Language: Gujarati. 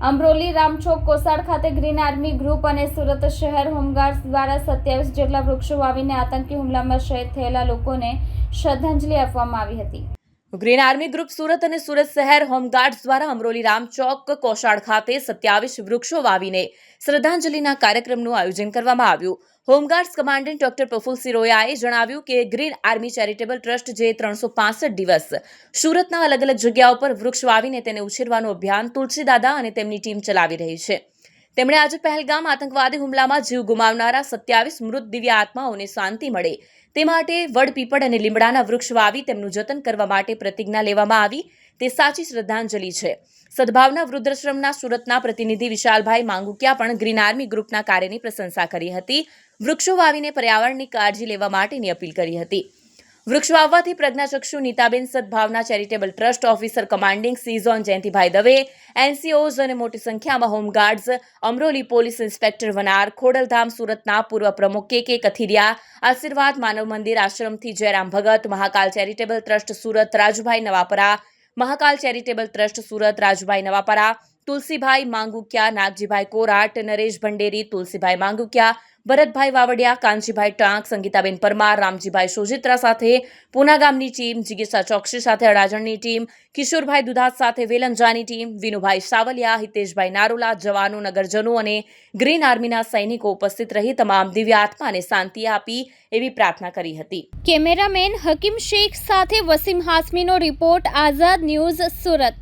અમરોલી રામચોક કોસાડ ખાતે ગ્રીન આર્મી ગ્રુપ અને સુરત શહેર હોમગાર્ડ્સ દ્વારા સત્યાવીસ જેટલા વૃક્ષો વાવીને આતંકી હુમલામાં શહીદ થયેલા લોકોને શ્રદ્ધાંજલિ આપવામાં આવી હતી. ગ્રીન આર્મી ગ્રુપ સુરત અને સુરત શહેર હોમગાર્ડ્સ દ્વારા અમરોલી રામચોક કોશાળ ખાતે સત્યાવીસ વૃક્ષો વાવીને શ્રદ્ધાંજલિના કાર્યક્રમનું આયોજન કરવામાં આવ્યું. Home guards commandant doctor Praful સિરોયાએ જણાવ્યું કે ગ્રીન આર્મી ચેરિટેબલ ટ્રસ્ટ જે ત્રણસો દિવસ સુરતના અલગ અલગ જગ્યાઓ પર વૃક્ષ વાવીને તેને ઉછેરવાનું અભિયાન તુલસીદાદા અને તેમની ટીમ ચલાવી રહી છે. તેમણે આજે પહેલગામ આતંકવાદી હુમલામાં જીવ ગુમાવનારા સત્યાવીસ મૃત દિવ્ય આત્માઓને શાંતિ મળે. તે માટે વડ પીપળ અને લીમડાના વૃક્ષ વાવી તેમનું જતન કરવા માટે પ્રતિજ્ઞા લેવામાં આવી. તે સાચી શ્રદ્ધાંજલિ છે. સદભાવના વૃદ્ધાશ્રમના સુરતના પ્રતિનિધિ વિશાલભાઈ માંગુકિયા પણ ગ્રીન આર્મી ગ્રુપના કાર્યની પ્રશંસા કરી હતી. વૃક્ષો વાવીને પર્યાવરણની કાળજી લેવા માટેની અપીલ કરી હતી. વૃક્ષ વાવવાથી પ્રજ્ઞાચક્ષુ Nitaben Sadbhavna charitable trust officer commanding C zone Jayantibhai Dave, NCOs અને મોટી સંખ્યામાં home guards, Amroli police inspector Vanar, Khodaldham, સુરતના પૂર્વ પ્રમુખ કે કે કથિરિયા, આશીર્વાદ Manav Mandir આશ્રમથી Jayram Bhagat, Mahakal charitable trust Surat, Rajubhai Navapara, Mahakal charitable trust Surat, Rajubhai Navapara Tulsibhai Mangukiya, Nagjibhai Korat, Naresh Bhanderi, Tulsibhai Mangukiya, Bharatbhai Vavadiya Kanjibhai Tank, Sangitaben Parmar, Ramjibhai Sojitra સાથે, પૂના ગામની ટીમ, જિગીસા ચોકસી સાથે અડાજણની ટીમ, કિશોરભાઈ દુધાત સાથે વેલંજાની ટીમ, વિનુભાઈ સાવલિયા, હિતેશભાઈ નારોલા, જવાનો, નગરજનો અને ગ્રીન આર્મીના સૈનિકો ઉપસ્થિત રહી તમામ દિવ્ય આત્માને શાંતિ આપી એવી પ્રાર્થના કરી હતી. કેમેરામેન હકીમ શેખ સાથે વસીમ હાસમીનો રિપોર્ટ, આઝાદ ન્યૂઝ સુરત.